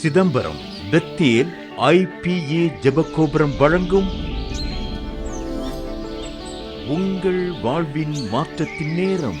Chidambaram Bethel IPA ஜபகோபுரம் வழங்கும் உங்கள் வாழ்வின் மாற்றத்தின் நேரம்.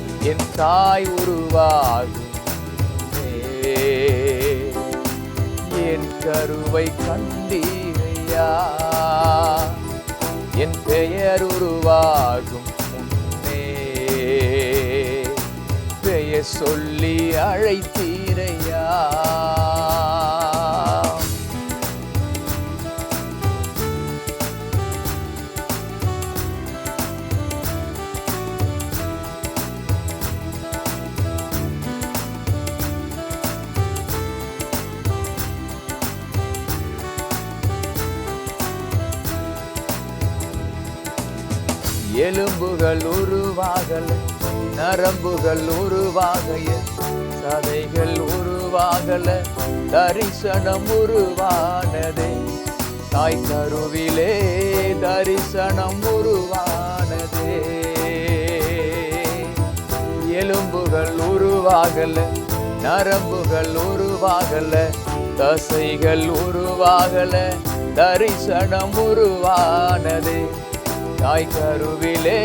என் தாய் உருவாகும். என் கருவை கண்டீரையா. என் பெயர் உருவாகும் முன்னே. பெயர் சொல்லி அழைத்தீரையா. எலும்புகள் உருவாகல நரம்புகள் உருவாகைய சதைகள் உருவாகல தரிசனம் உருவானதே தாய் கருவிலே தரிசனம் உருவானதே. எலும்புகள் உருவாகல நரம்புகள் உருவாகல தசைகள் உருவாகல தரிசனம் உருவானதே. தாய் கருவிலே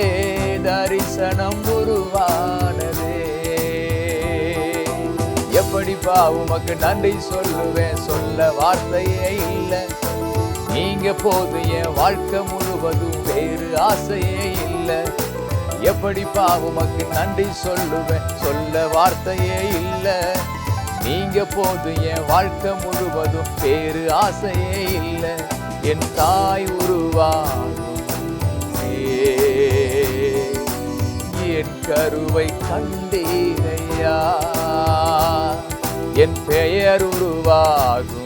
தரிசனம் உருவானதே. எப்படிப்பா உமக்கு நன்றி சொல்லுவேன்? சொல்ல வார்த்தையே இல்லை. நீங்க போது என் வாழ்க்கை முழுவதும் வேறு ஆசையே இல்லை. எப்படிப்பா உமக்கு நன்றி சொல்லுவேன்? சொல்ல வார்த்தையே இல்லை. நீங்க போது என் வாழ்க்கை முழுவதும் வேறு ஆசையே இல்லை. என் தாய் உருவா கருவை கண்டீரையா என் பெயர் உருவாகும்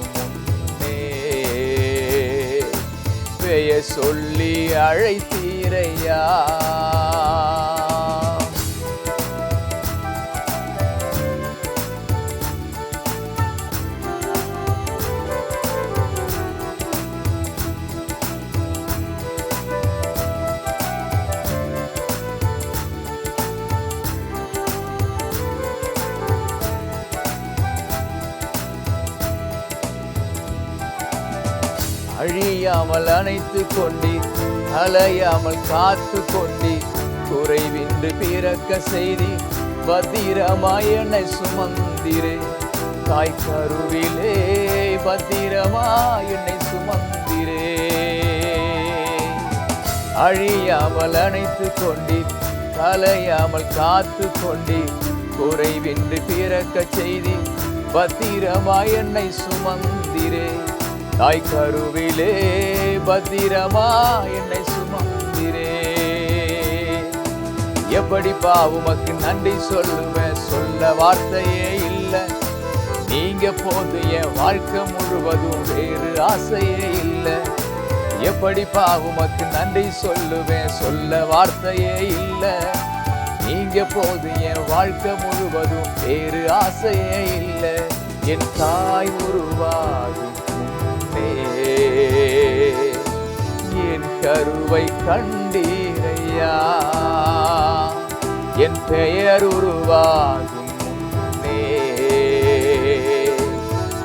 பெயர் சொல்லி அழைத்தீரையா? அழியாமல் அணைத்து கொண்டி அலையாமல் காத்து கொண்டி குறைவின்றி பிறக்க செய்தி பத்திரமாய் என்னை சுமந்திரே. தாய் கருவிலே பத்திரமாய் என்னை சுமந்திரே. அழியாமல் அணைத்து கொண்டீர். கலையாமல் காத்து கொண்டீர். குறைவின்றி பிறக்க செய்தி பத்திரமாய் என்னை சுமந்திரே. தாய் கருவிலே பத்திரமா என்னை சுமந்திரே. எப்படிப்பா உமக்கு நன்றி சொல்லுவேன் சொல்ல வார்த்தையே இல்லை. நீங்க போது என் வாழ்க்கை முழுவதும் வேறு ஆசையே இல்லை. எப்படிப்பா உமக்கு நன்றி சொல்லுவேன் சொல்ல வார்த்தையே இல்லை. நீங்க போது என் வாழ்க்கை முழுவதும் வேறு ஆசையே இல்லை. என் தாய் உருவாகும் கருவை கண்டீரையா? என் பெயர் உருவாகும் முன்னே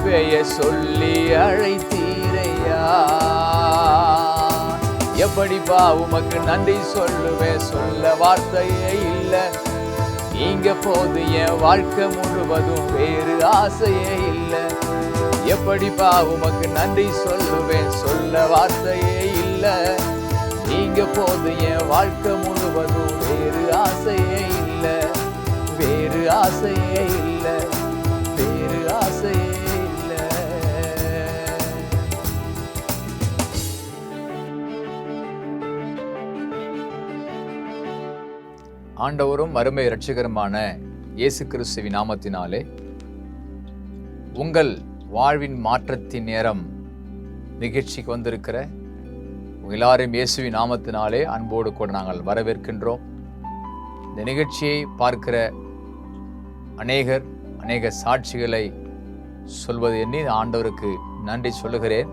பெயர் சொல்லி அழைத்தீரையா? எப்படிப்பா உமக்கு நன்றி சொல்லுவேன் சொல்ல வார்த்தையே இல்லை. நீங்க போது என் வாழ்க்கை முழுவதும் வேறு ஆசையே இல்லை. எப்படிப்பா உமக்கு நன்றி சொல்லுவேன் சொல்ல வார்த்தையே இல்லை. நீங்க போது என் வாழ்க்கை முழுவதும் வேறு ஆசையே இல்லை. வேறு ஆசையே இல்லை. வேறு ஆசையே ஆண்டவரும் அருமை இரட்சகருமான இயேசு கிறிஸ்துவின் நாமத்தினாலே உங்கள் வாழ்வின் மாற்றத்தின் நேரம் நிகழ்ச்சிக்கு வந்திருக்கிற உங்கள் இயேசுவி நாமத்தினாலே அன்போடு கூட நாங்கள் வரவேற்கின்றோம். இந்த நிகழ்ச்சியை பார்க்கிற அநேகர் அநேக சாட்சிகளை சொல்வது எண்ணி ஆண்டவருக்கு நன்றி சொல்லுகிறேன்.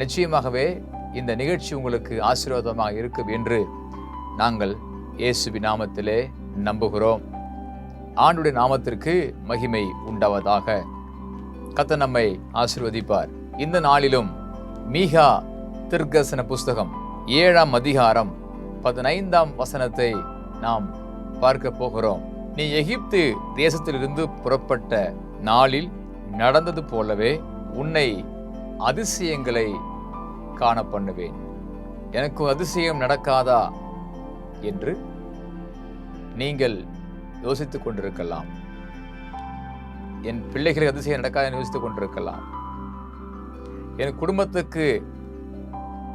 நிச்சயமாகவே இந்த நிகழ்ச்சி உங்களுக்கு ஆசீர்வாதமாக இருக்கும் என்று நாங்கள் இயேசுவி நாமத்திலே நம்புகிறோம். ஆண்டுடைய நாமத்திற்கு மகிமை உண்டாவதாக கத்த நம்மை ஆசிர்வதிப்பார். இந்த நாளிலும் மீகா திருக்கசன புஸ்தகம் ஏழாம் அதிகாரம் பதினைந்தாம் வசனத்தை நாம் பார்க்க போகிறோம். நீ எகிப்து தேசத்திலிருந்து புறப்பட்ட நாளில் நடந்தது போலவே உன்னை அதிசயங்களை காண பண்ணுவேன் எனக்கு அதிசயம் நடக்காதா என்று நீங்கள் யோசித்துக் கொண்டிருக்கலாம். என் பிள்ளைகளுக்கு அதிசயம் நடக்காத யோசித்துக் கொண்டிருக்கலாம். என் குடும்பத்துக்கு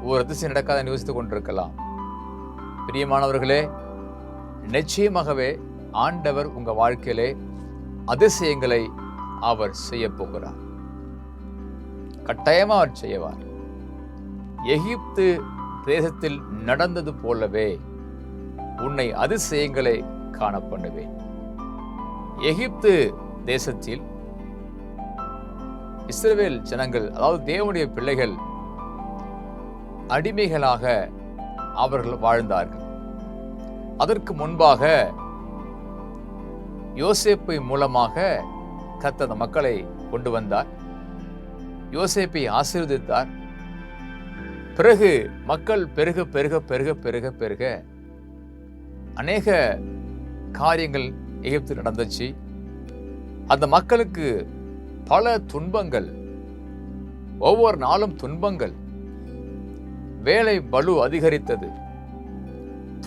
ஒரு அதிசயம் நடக்காத என்று கொண்டிருக்கலாம். பிரியமானவர்களே நிச்சயமாகவே ஆண்டவர் உங்க வாழ்க்கையிலே அதிசயங்களை அவர் செய்ய போகிறார். கட்டாயமா அவர் செய்வார். எகிப்து தேசத்தில் நடந்தது போலவே உன்னை அதிசயங்களை காண பண்ணுவேன். எகிப்து தேசத்தில் இஸ்ரேல் ஜனங்கள் அதாவது தேவனுடைய பிள்ளைகள் அடிமைகளாக அவர்கள் வாழ்ந்தார்கள். அதற்கு முன்பாக யோசேப்பை மூலமாக கத்தத மக்களை கொண்டு வந்தார். யோசேப்பை ஆசீர்வதித்தார். பிறகு மக்கள் பெருக பெருக பெருக பெருக பெருக அநேக காரியங்கள் எகிப்தில் நடந்துச்சு. அந்த மக்களுக்கு பல துன்பங்கள் ஒவ்வொரு நாளும் துன்பங்கள் வேலை பலு அதிகரித்தது.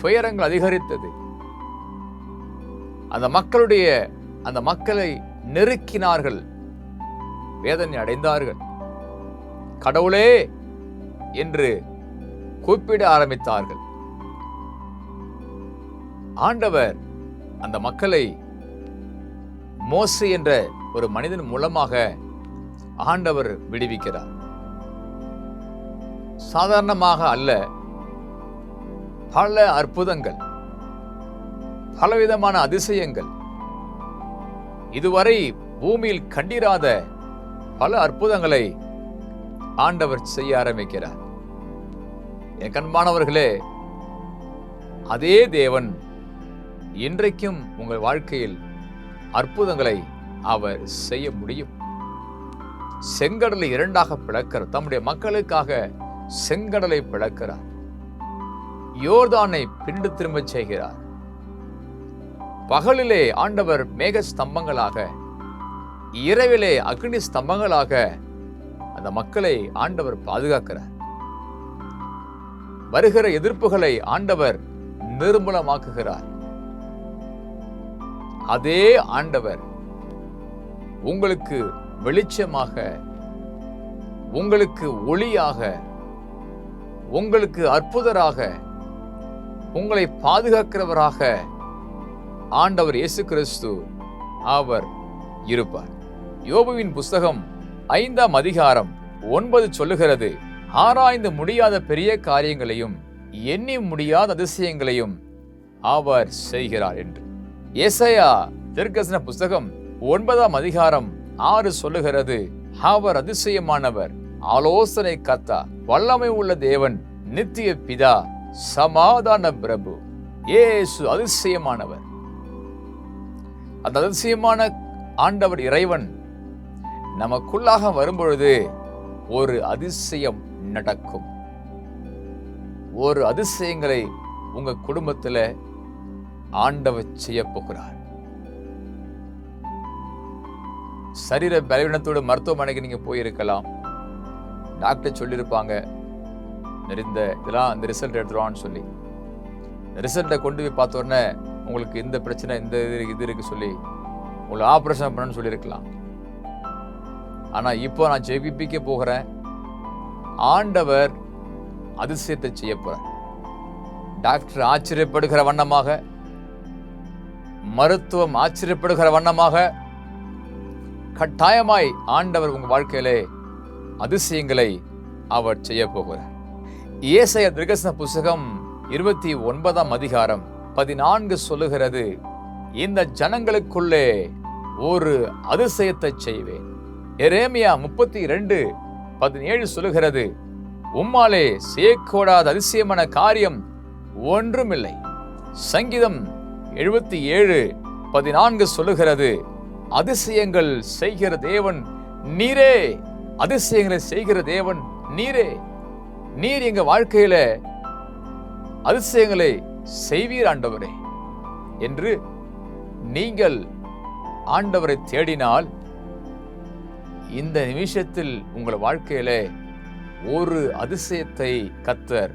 துயரங்கள் அதிகரித்தது. அந்த மக்களுடைய அந்த மக்களை நெருக்கினார்கள். வேதனை அடைந்தார்கள். கடவுளே என்று கூப்பிட ஆரம்பித்தார்கள். ஆண்டவர் அந்த மக்களை மோசு என்ற ஒரு மனிதன் மூலமாக ஆண்டவர் விடுவிக்கிறார். சாதாரணமாக அல்ல. பல அற்புதங்கள் பலவிதமான அதிசயங்கள். இதுவரை பூமியில் கண்டிராத பல அற்புதங்களை ஆண்டவர் செய்ய ஆரம்பிக்கிறார். என் கண்பானவர்களே அதே தேவன் இன்றைக்கும் உங்கள் வாழ்க்கையில் அற்புதங்களை அவர் செய்ய முடியும். செங்கடலை இரண்டாக பிளக்கிறார் தம்முடைய மக்களுக்காக செங்கடலை பிளக்கிறார். யோர்தானை பிண்டு திரும்பச் செய்கிறார். பகலிலே ஆண்டவர் மேக ஸ்தம்பங்களாக இரவிலே அக்னி ஸ்தம்பங்களாக அந்த மக்களை ஆண்டவர் பாதுகாக்கிறார். வருகிற எதிர்ப்புகளை ஆண்டவர் நிர்மூலமாக்குகிறார். அதே ஆண்டவர் உங்களுக்கு வெளிச்சமாக உங்களுக்கு ஒளியாக உங்களுக்கு அற்புதராக உங்களை பாதுகாக்கிறவராக ஆண்டவர் இயேசு கிறிஸ்து அவர் இருப்பார். யோபுவின் புஸ்தகம் ஐந்தாம் அதிகாரம் ஒன்பது சொல்லுகிறது ஆராய்ந்து முடியாத பெரிய காரியங்களையும் எண்ணி முடியாத அதிசயங்களையும் அவர் செய்கிறார் என்று. ஏசாயா தீர்க்கதரிசன புஸ்தகம் ஒன்பதாம் அதிகாரம் ஆறு சொல்லுகிறது அவர் அதிசயமானவர் ஆலோசனை கத்தா வல்லமை உள்ள தேவன் நித்திய பிதா சமாதான பிரபு ஏசு அதிசயமானவர். அந்த அதிசயமான ஆண்டவர் இறைவன் நமக்குள்ளாக வரும்பொழுது ஒரு அதிசயம் நடக்கும். ஒரு அதிசயங்களை உங்க குடும்பத்தில் ஆண்டவர் செய்ய போகிறார். சரீர பலவீனத்தோடு மருத்துவமனைக்கு நீங்க போயிருக்கலாம். டாக்டர் சொல்லியிருப்பாங்க. இந்த இதெல்லாம் இந்த ரிசல்ட் எடுத்துருவான்னு சொல்லி. ரிசல்ட்டை கொண்டு போய் பார்த்த உடனே உங்களுக்கு இந்த பிரச்சனை இந்த இது இது இருக்கு சொல்லி உங்களை ஆப்ரேஷன் பண்ணணும்னு சொல்லியிருக்கலாம். ஆனா இப்போ நான் ஜெபிபிக்க போகிறேன். ஆண்டவர் அதிசயத்தை செய்ய போகிறேன் டாக்டர் ஆச்சரியப்படுகிற வண்ணமாக மருத்துவம் ஆச்சரியப்படுகிற வண்ணமாக கட்டாயமாய் ஆண்டவர் உங்கள் வாழ்க்கையிலே அதிசயங்களை அவர் செய்ய போகிறார் ஏசைய திருகசன புஸ்தகம் இருபத்தி ஒன்பதாம் அதிகாரம் பதினான்கு சொல்லுகிறது இந்த ஜனங்களுக்குள்ளே ஒரு அதிசயத்தை செய்வேன். எரேமியா முப்பத்தி இரண்டு பதினேழு சொல்லுகிறது உம்மாலே செய்யக்கூடாத அதிசயமான காரியம் ஒன்றுமில்லை. சங்கீதம் எழுபத்தி ஏழு பதினான்கு சொல்லுகிறது அதிசயங்கள் செய்கிற தேவன் நீரே அதிசயங்களை செய்கிற தேவன் நீரே. நீர் எங்க வாழ்க்கையில அதிசயங்களை செய்வீர் ஆண்டவரே. என்று நீங்கள் ஆண்டவரை தேடினால் இந்த நிமிஷத்தில் உங்கள் வாழ்க்கையில ஒரு அதிசயத்தை கத்தர்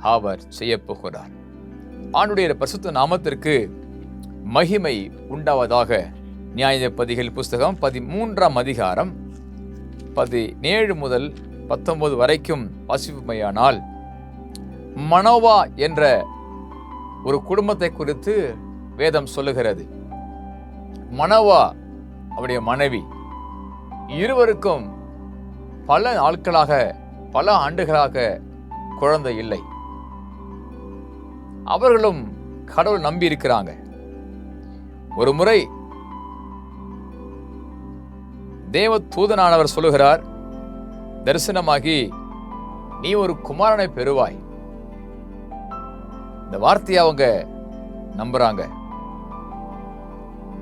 அவர் செய்யப்போகிறார் ஆண்டுடைய பரிசுத்த நாமத்திற்கு மகிமை உண்டாவதாக நியாயப்பதிகள் புஸ்தகம் பதிமூன்றாம் அதிகாரம் பதினேழு முதல் பத்தொன்பது வரைக்கும் வாசிப்புமையானால் மனோவா என்ற ஒரு குடும்பத்தை குறித்து வேதம் சொல்லுகிறது. மனோவா அவருடைய மனைவி. இருவருக்கும் பல நாட்களாக பல ஆண்டுகளாக குழந்தை இல்லை. அவர்களும் கடவுள் நம்பி இருக்கிறாங்க ஒரு முறை தேவ தூதனானவர் சொல்லுகிறார் தரிசனமாகி நீ ஒரு குமாரனை பெறுவாய். இந்த வார்த்தையை அவங்க நம்புறாங்க.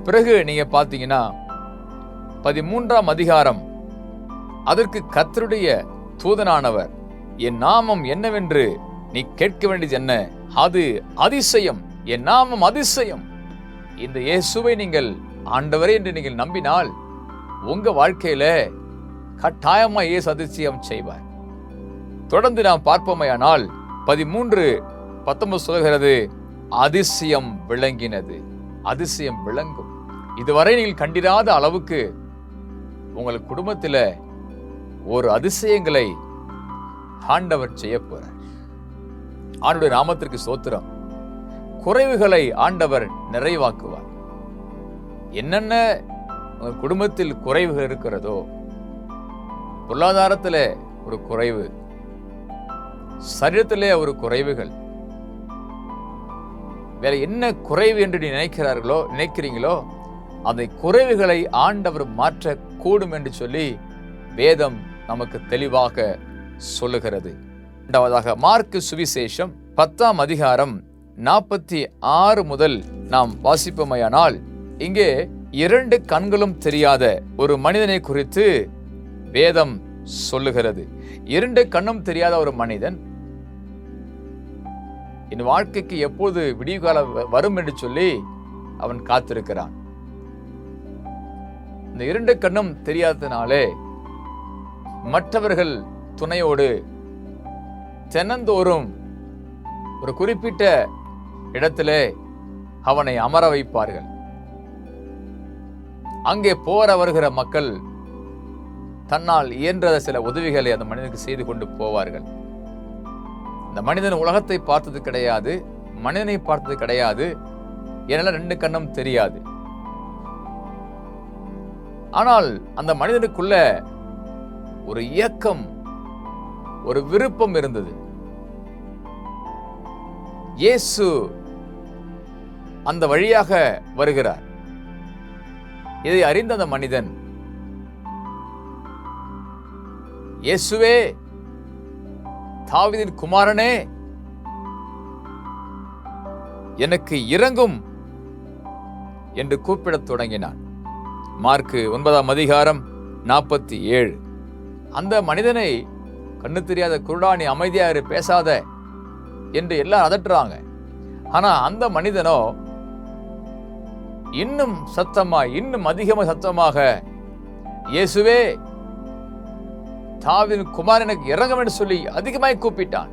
பிறகு நீங்க பார்த்தீங்கன்னா பதிமூன்றாம் அதிகாரம் அதற்கு கத்தருடைய தூதனானவர் என் நாமம் என்னவென்று நீ கேட்க வேண்டியது என்ன? அது அதிசயம் என் நாமம் அதிசயம். இந்த இயேசுவை நீங்கள் ஆண்டவரே என்று நீங்கள் நம்பினால் உங்க வாழ்க்கையில கட்டாயமாக இயேசு அதிசயம் செய்வார். தொடர்ந்து நாம் பார்ப்போமையானால் பதிமூன்று பத்தொன்பது சொல்கிறது அதிசயம் விளங்கினது. அதிசயம் விளங்கும். இதுவரை நீங்கள் கண்டிராத அளவுக்கு உங்கள் குடும்பத்தில் ஒரு அதிசயங்களை ஆண்டவர் செய்ய போறார் ஆண்டுடைய நாமத்திற்கு சோத்திரம் குறைவுகளை ஆண்டவர் நிறைவாக்குவார். என்னென்ன உங்கள் குடும்பத்தில் குறைவுகள் இருக்கிறதோ பொருளாதாரத்தில் ஒரு குறைவு சரீரத்திலே ஒரு குறைவுகள் வேற என்ன குறைவு என்று நீ நினைக்கிறார்களோ நினைக்கிறீங்களோ அந்த குறைவுகளை ஆண்டவர் மாற்ற கூடும் என்று சொல்லி வேதம் நமக்கு தெளிவாக சொல்லுகிறது. இரண்டாவதாக மார்க்கு சுவிசேஷம் பத்தாம் அதிகாரம் நாற்பத்தி ஆறு முதல் நாம் வாசிப்போமையானால் இங்கே இரண்டு கண்களும் தெரியாத ஒரு மனிதனை குறித்து வேதம் சொல்லுகிறது. இரண்டு கண்ணும் தெரியாத ஒரு மனிதன் என் வாழ்க்கைக்கு எப்போது விடிவு காலம் வரும் என்று சொல்லி அவன் காத்திருக்கிறான். இந்த இரண்டு கண்ணும் தெரியாததினாலே மற்றவர்கள் துணையோடு தினந்தோறும் ஒரு குறிப்பிட்ட இடத்திலே அவனை அமர வைப்பார்கள். அங்கே போற வருகிற மக்கள் தன்னால் இயன்ற சில உதவிகளை அந்த மனிதனுக்கு செய்து கொண்டு போவார்கள். இந்த மனிதன் உலகத்தை பார்த்தது கிடையாது மனிதனை பார்த்தது கிடையாது என்னால ரெண்டு கண்ணும் தெரியாது. ஆனால் அந்த மனிதனுக்குள்ள ஒரு இயக்கம் ஒரு விருப்பம் இருந்தது. இயேசு அந்த வழியாக வருகிறார். இதை அறிந்த அந்த மனிதன் இயேசுவே தாவிதின் குமாரனே எனக்கு இறங்கும் என்று கூப்பிடத் தொடங்கினான். மார்க்கு ஒன்பதாம் அதிகாரம் நாற்பத்தி ஏழு. அந்த மனிதனை கண்ணு தெரியாத குருடானி அமைதியாரு பேசாத என்று எல்லாம் அதட்டுறாங்க. ஆனால் அந்த மனிதனோ இன்னும் சத்தமா இன்னும் அதிகமாக சத்தமாக இயேசுவே தாவின் குமார் எனக்கு இறங்கும் என்று சொல்லி அதிகமாய் கூப்பிட்டான்.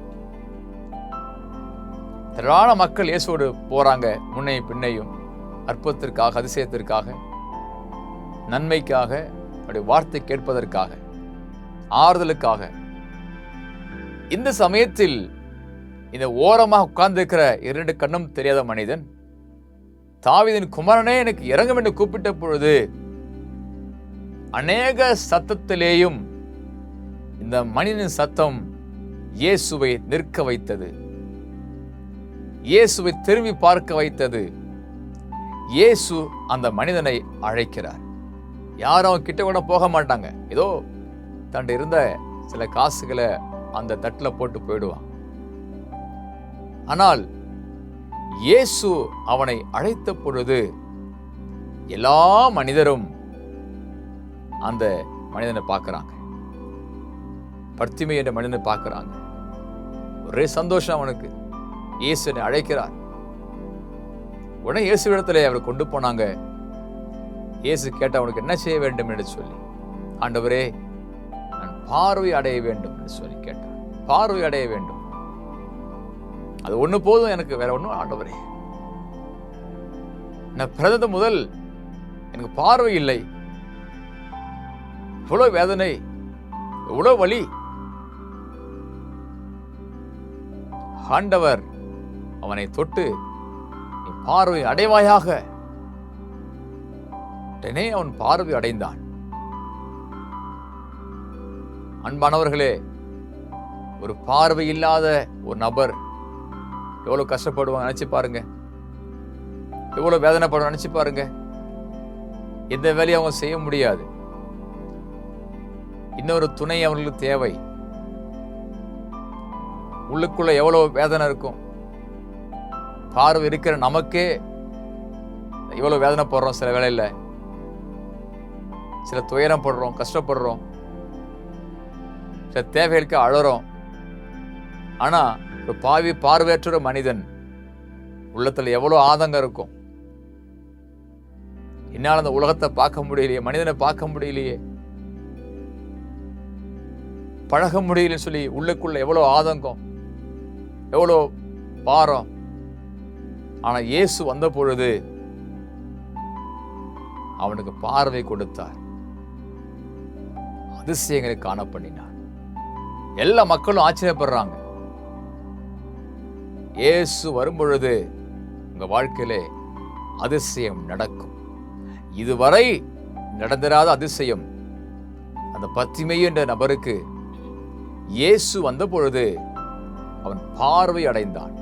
திரளான மக்கள் இயேசுவோடு போறாங்க முன்னையும் பின்னையும் அற்புதத்திற்காக அதிசயத்திற்காக நன்மைக்காக அவருடைய வார்த்தை கேட்பதற்காக ஆறுதலுக்காக. இந்த சமயத்தில் இந்த ஓரமாக உட்கார்ந்திருக்கிற இரண்டு கண்ணும் தெரியாத மனிதன் தாவிதின் குமரனே எனக்கு இறங்கும் என்று கூப்பிட்ட பொழுது அநேக சத்தத்திலேயும் இந்த மனிதனின் சத்தம் இயேசுவை நிற்க வைத்தது. இயேசுவை திரும்பி பார்க்க வைத்தது. இயேசு அந்த மனிதனை அழைக்கிறார். யாரும் அவன் கிட்ட கூட போக மாட்டாங்க. ஏதோ தண்டு இருந்த சில காசுகளை அந்த தட்டில் போட்டு போயிடுவான். ஆனால் இயேசு அவனை அழைத்த பொழுது எல்லா மனிதரும் அந்த மனிதனை பார்க்கறாங்க. பர்த்திமை என்ற மனிதனை பார்க்குறாங்க. ஒரே சந்தோஷம் அவனுக்கு. இயேசு என்னை அழைக்கிறார். உடனே இயேசு இடத்துல அவரை கொண்டு போனாங்க. இயேசு கேட்ட அவனுக்கு என்ன செய்ய வேண்டும்? என்று சொல்லி. ஆண்டவரே நான் பார்வை அடைய வேண்டும் என்று சொல்லி கேட்டான் பார்வை அடைய வேண்டும். அது ஒண்ணு போதும் எனக்கு வேற ஒண்ணும் ஆண்டவரே நான் பிறந்தது முதல் எனக்கு பார்வை இல்லை. இவ்வளோ வேதனை இவ்வளோ வலி. ஆண்டவர் அவனை தொட்டு நீ பார்வை அடைவாயாக. உடனே அவன் பார்வை அடைந்தான். அன்பானவர்களே ஒரு பார்வை இல்லாத ஒரு நபர் எவ்வளவு கஷ்டப்படுவாங்க நினைச்சு பாருங்க. எவ்வளவு வேதனைப்படுவாங்க நினைச்சு பாருங்க. எந்த வேலையும் அவங்க செய்ய முடியாது. இன்னொரு துணை அவர்களுக்கு தேவை. உள்ளுக்குள்ள எவ்வளவு வேதனை இருக்கும். பார்வை இருக்கிற நமக்கே எவ்வளோ வேதனை போடுறோம் சில வேலையில் சில துயரம் படுறோம் கஷ்டப்படுறோம். சில தேவைகளுக்கு அழறோம். ஆனா ஒரு பாவி பார்வையற்ற மனிதன். உள்ளத்தில் எவ்வளவு ஆதங்கம் இருக்கும். என்னால் அந்த உலகத்தை பார்க்க முடியலையே மனிதனை பார்க்க முடியலையே. பழக முடியலன்னு சொல்லி உள்ளுக்குள்ள எவ்வளவு ஆதங்கம் எவ்வளோ பாரம். ஆனால் இயேசு வந்த பொழுது அவனுக்கு பார்வை கொடுத்தார். அதிசயங்களை காண பண்ணினார். எல்லா மக்களும் ஆச்சரியப்படுறாங்க. இயேசு வரும்பொழுது உங்க வாழ்க்கையிலே அதிசயம் நடக்கும். இதுவரை நடந்திராத அதிசயம் அந்த பத்திமை என்ற நபருக்கு இயேசு வந்த பொழுது அவன் பார்வை அடைந்தான்.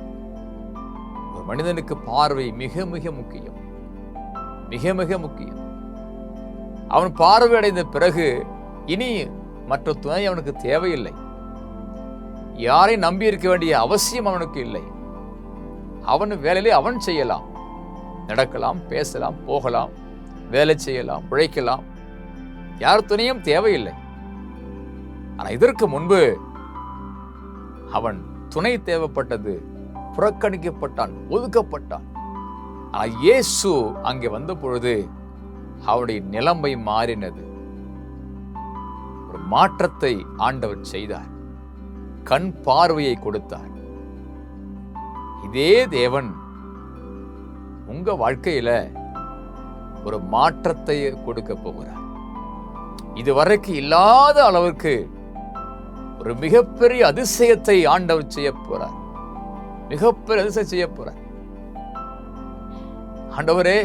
ஒரு மனிதனுக்கு பார்வை மிக மிக முக்கியம். மிக மிக முக்கியம். அவன் பார்வை அடைந்த பிறகு இனி மற்ற துணை அவனுக்கு தேவையில்லை. யாரை நம்பி இருக்க வேண்டிய அவசியம் அவனுக்கு இல்லை. அவன் வேலையிலே அவன் செய்யலாம். நடக்கலாம் பேசலாம் போகலாம் வேலை செய்யலாம் உழைக்கலாம். யார் துணையும் தேவையில்லை. ஆனா இதற்கு முன்பு அவன் துணை தேவைப்பட்டது புறக்கணிக்கப்பட்டான் ஒதுக்கப்பட்டான். ஆனா இயேசு அங்கே வந்த பொழுது அவனுடைய நிலைமை மாறினது. ஒரு மாற்றத்தை ஆண்டவர் செய்தார். கண் பார்வையை கொடுத்தார். இதே தேவன் உங்க வாழ்க்கையில ஒரு மாற்றத்தை கொடுக்க போகிறார். இதுவரைக்கும் இல்லாத அளவுக்கு ஒரு மிகப்பெரிய அதிசயத்தை ஆண்டவர் செய்ய போறார். மிகப்பெரிய அதிசயம் செய்ய போறார். ஆண்டவரே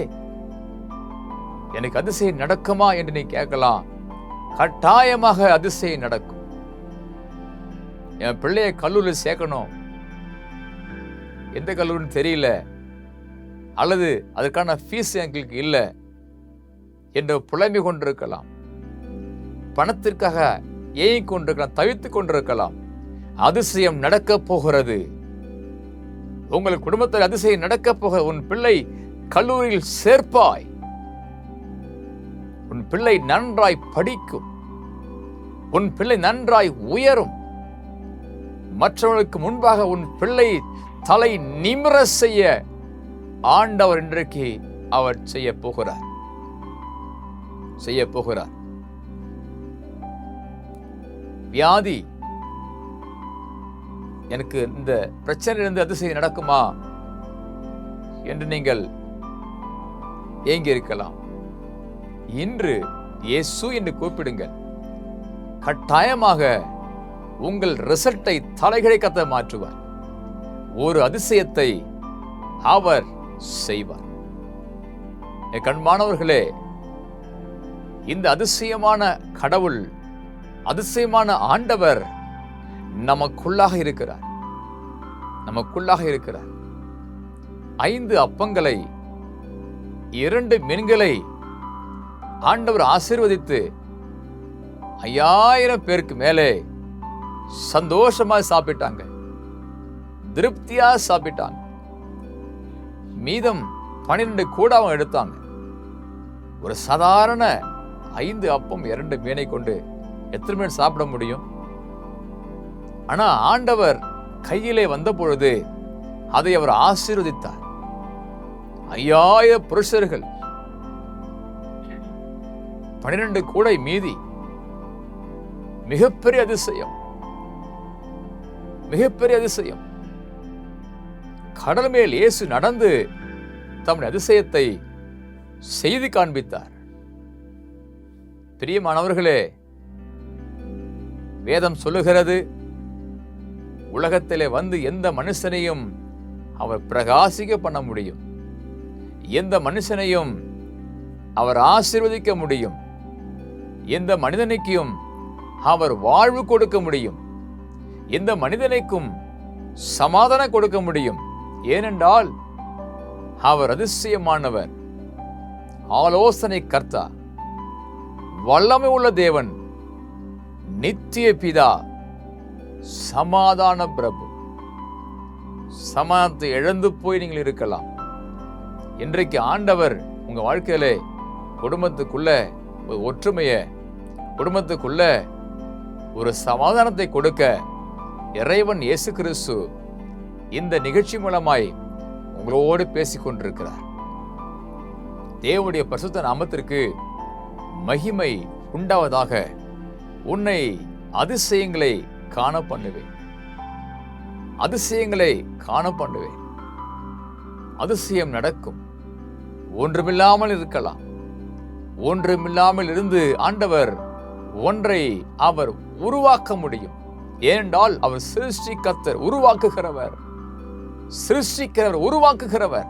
எனக்கு அதிசயம் நடக்குமா என்று நீ கேட்கலாம். கட்டாயமாக அதிசயம் நடக்கும். என் பிள்ளைய கல்லூரியில் சேர்க்கணும். எந்த கல்லூரின்னு தெரியல. அல்லது அதற்கான ஃபீஸ் எங்களுக்கு இல்லை என்று புலம்பி கொண்டிருக்கலாம். பணத்திற்காக ஏங்கிக் கொண்டிருக்கலாம் தவித்து கொண்டிருக்கலாம். அதிசயம் நடக்கப் போகிறது. உங்கள் குடும்பத்தில் அதிசயம் நடக்கப் போக உன் பிள்ளை கல்லூரியில் சேர்ப்பாய். உன் பிள்ளை நன்றாய் படிக்கும். உன் பிள்ளை நன்றாய் உயரும். மற்றவர்களுக்கு முன்பாக உன் பிள்ளை தலை நிமிர செய்ய ஆண்டவர் இன்றைக்கு அவர் செய்ய போகிறார். செய்ய போகிறார். வியாதி. எனக்கு இந்த பிரச்சனையிலிருந்து அதிசயம் நடக்குமா? என்று நீங்கள் ஏங்கி இருக்கலாம் இன்று இயேசு என்று கூப்பிடுங்கள். கட்டாயமாக உங்கள் ரிசல்ட்டை தலைகளை கத்த மாற்றுவார் ஒரு அதிசயத்தை அவர் செய்வார். கண்மாணவர்களே இந்த அதிசயமான கடவுள் அதிசயமான ஆண்டவர் நமக்குள்ளாக இருக்கிறார். நமக்குள்ளாக இருக்கிறார். ஐந்து அப்பங்களை இரண்டு மீன்களை ஆண்டவர் ஆசீர்வதித்து ஐயாயிரம் பேருக்கு மேலே சந்தோஷமா சாப்பிட்டாங்க. திருப்தியா சாப்பிட்டாங்க மீதம் பன்னிரெண்டு கூடாவும் எடுத்தாங்க ஒரு சாதாரண ஐந்து அப்பம் இரண்டு மீனை கொண்டு எத்தனை மீன் சாப்பிட முடியும்? ஆனா ஆண்டவர் கையிலே வந்த பொழுது அதை அவர் ஆசீர்வதித்தார். ஐயாய புருஷர்கள். பனிரெண்டு கூடை மீதி. மிகப்பெரிய அதிசயம். மிகப்பெரிய அதிசயம். கடல் மேல் இயேசு நடந்து தம்முடைய அதிசயத்தை செய்து காண்பித்தார். பிரியமானவர்களே வேதம் சொல்லுகிறது உலகத்திலே வந்து எந்த மனுஷனையும் அவர் பிரகாசிக்க பண்ண முடியும். எந்த மனுஷனையும் அவர் ஆசிர்வதிக்க முடியும். எந்த மனிதனுக்கும் அவர் வாழ்வு கொடுக்க முடியும். எந்த மனிதனுக்கும் சமாதானம் கொடுக்க முடியும். ஏனென்றால் அவர் அதிசயமானவர். ஆலோசனை கர்த்தா. வல்லமை உள்ள தேவன் நித்திய பிதா சமாதான பிரபு. சமாதானத்தை இழந்து போய் நீங்கள் இருக்கலாம். இன்றைக்கு ஆண்டவர் உங்கள் வாழ்க்கையில குடும்பத்துக்குள்ள ஒரு ஒற்றுமையை குடும்பத்துக்குள்ள ஒரு சமாதானத்தை கொடுக்க இறைவன் இயேசு கிறிஸ்து இந்த நிகழ்ச்சி மூலமாய் உங்களோடு பேசிக்கொண்டிருக்கிறார். தேவனுடைய பரிசுத்த நாமத்திற்கு மகிமை உண்டாவதாக உன்னை அதிசயங்களை காண பண்ணுவேன். அதிசயங்களை காண பண்ணுவேன். அதிசயம் நடக்கும். ஒன்றுமில்லாமல் இருக்கலாம். ஒன்றுமில்லாமல் இருந்து ஆண்டவர் ஒன்றை அவர் உருவாக்க முடியும். ஏனென்றால் அவர் சிருஷ்டி கத்தர் உருவாக்குகிறவர். சிருஷ்டிக்கிறவர் உருவாக்குகிறவர்.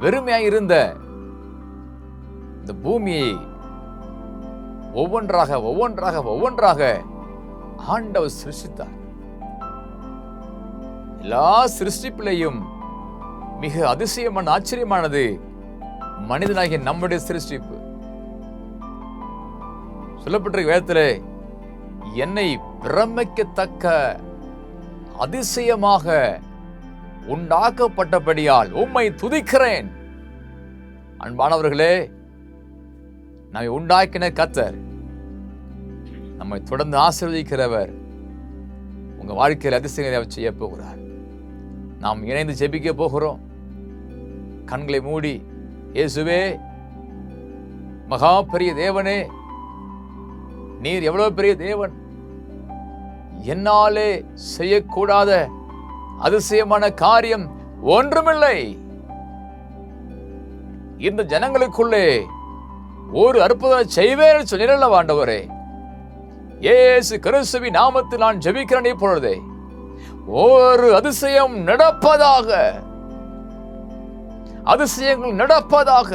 வெறுமையாய் இருந்த இந்த பூமியை ஒவ்வொன்றாக ஒவ்வொன்றாக ஒவ்வொன்றாக ஆண்டவர் சிருஷ்டித்தார். எல்லா சிருஷ்டிப்பிலையும் மிக அதிசயமான ஆச்சரியமானது மனிதனாகிய நம்முடைய சிருஷ்டிப்பு. சொல்லப்பட்டிருக்க வேதத்திலே என்னை பிரமிக்கத்தக்க அதிசயமாக உண்டாக்கப்பட்டபடியால் உம்மை துதிக்கிறேன். அன்பானவர்களே நம்மை உண்டாக்கின கத்தர் நம்மை தொடர்ந்து ஆசிர்வதிக்கிறவர் உங்க வாழ்க்கையில் அதிசயங்களை அவர் செய்ய போகிறார். நாம் இணைந்து ஜெபிக்க போகிறோம். கண்களை மூடி இயேசுவே மகா பெரிய தேவனே நீர் எவ்வளவு பெரிய தேவன் என்னாலே செய்யக்கூடாத அதிசயமான காரியம் ஒன்றுமில்லை. இந்த ஜனங்களுக்குள்ளே ஒரு அற்புதம் செய்வேன் சொன்னிரல்ல ஆண்டவரே? ஏசு கிறிஸ்துவி நாமத்தில் நான் ஜெபிக்கிறேன் இப்பொழுதே ஒரு அதிசயம் நடப்பதாக அதிசயங்கள் நடப்பதாக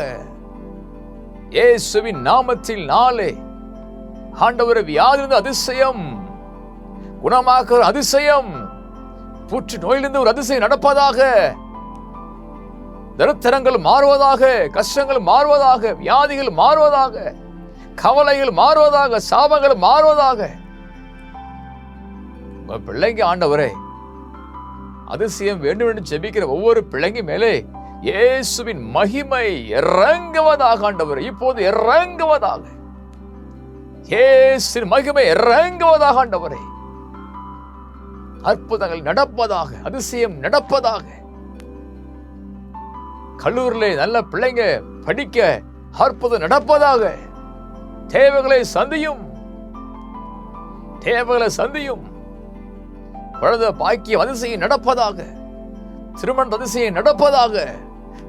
ஏசுவின் நாமத்தில் நாளே ஆண்டவர் வியாதிலிருந்து அதிசயம் குணமாக்குற அதிசயம். புற்று நோயிலிருந்து ஒரு அதிசயம் நடப்பதாக. தரித்திரங்கள் மாறுவதாக கஷ்டங்கள் மாறுவதாக வியாதிகள் மாறுவதாக கவலைகள் மாறுவதாக சாபங்கள் மாறுவதாக. உங்க பிள்ளைங்க ஆண்டவரே அதிசயம் வேண்டும் என்று ஜெபிக்கிற ஒவ்வொரு பிள்ளைங்க மேலே இயேசுவின் மகிமை இறங்குவதாக ஆண்டவர் இப்போது இறங்குவதாக. இயேசுவின் மகிமை இறங்குவதாக ஆண்டவரே. அற்புதங்கள் நடப்பதாக அதிசயம் நடப்பதாக. கல்லூரிலே நல்ல பிள்ளைங்க படிக்க அற்புதம் நடப்பதாக. தேவைகளை சந்தியும். தேவைகளை சந்தியும். குழந்தை பாக்கிய அதிசயம் நடப்பதாக. திருமண அதிசயம் நடப்பதாக.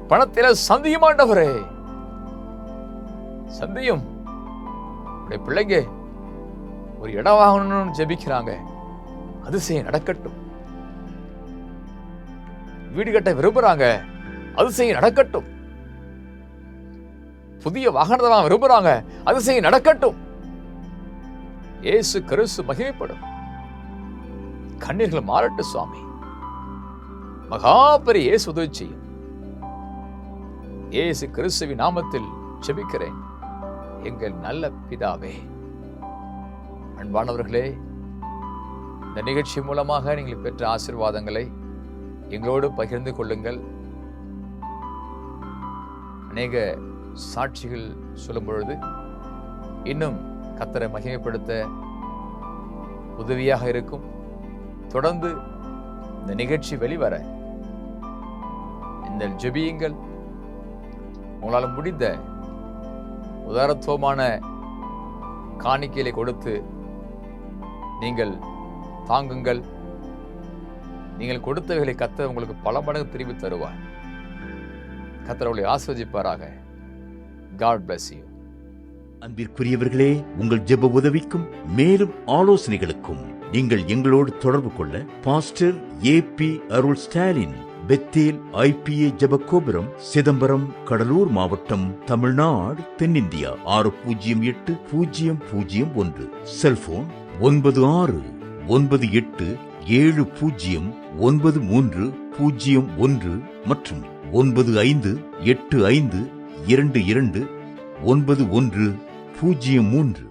பணத்தில சந்தியும் ஆண்டவரே. சந்தியும். பிள்ளைங்க ஒரு இடம் வாங்கணும்னு ஜெபிக்கிறாங்க. அதிசயம் நடக்கட்டும். வீடு கட்ட விரும்புறாங்க அதிசயம் நடக்கட்டும். புதிய வாகனத்தை விரும்புறாங்க அதிசயம் நடக்கட்டும். ஏசு கருசு மகிமைப்படும். கண்ணீர்கள் மாறட்டும் சுவாமி. மகா பெரிய இயேசு உதவி செய்யும். ஏசு கிறிஸ்துவின் நாமத்தில் ஜெபிக்கிறேன். எங்கள் நல்ல பிதாவே அன்பானவர்களே இந்த நிகழ்ச்சி மூலமாக நீங்கள் பெற்ற ஆசீர்வாதங்களை எங்களோடு பகிர்ந்து கொள்ளுங்கள். அநேக சாட்சிகள் சொல்லும் பொழுது இன்னும் கத்தரை மகிமைப்படுத்த உதவியாக இருக்கும். தொடர்ந்து இந்த நிகழ்ச்சி வெளிவர இந்த ஜெபியுங்கள். உங்களால் முடிந்த உதாரத்துவமான காணிக்கைகளை கொடுத்து நீங்கள் தாங்குங்கள். நீங்கள் கொடுத்தவைகளை கத்த உங்களுக்கு பல மடங்கு திரும்பி தருவார். கத்தரவளை ஆஸ்வதிப்பாராக காட் பிளஸ் யூ அன்பிற்குரியவர்களே உங்கள் ஜெப உதவிக்கும் மேலும் ஆலோசனைகளுக்கும் நீங்கள் எங்களோடு தொடர்பு கொள்ள pastor A P Arul Stalin Bethel IPA ஜெபகோபுரம் Chidambaram Cuddalore மாவட்டம் தமிழ்நாடு தென்னிந்தியா. ஆறு பூஜ்ஜியம் எட்டு பூஜ்ஜியம் பூஜ்ஜியம் ஒன்று. செல்போன் ஒன்பது ஆறு ஒன்பது எட்டு ஏழு பூஜ்ஜியம் ஒன்பது மூன்று பூஜ்ஜியம் ஒன்று மற்றும் ஒன்பது ஐந்து எட்டு ஐந்து இரண்டு இரண்டு ஒன்பது ஒன்று பூஜ்ஜியம் மூன்று.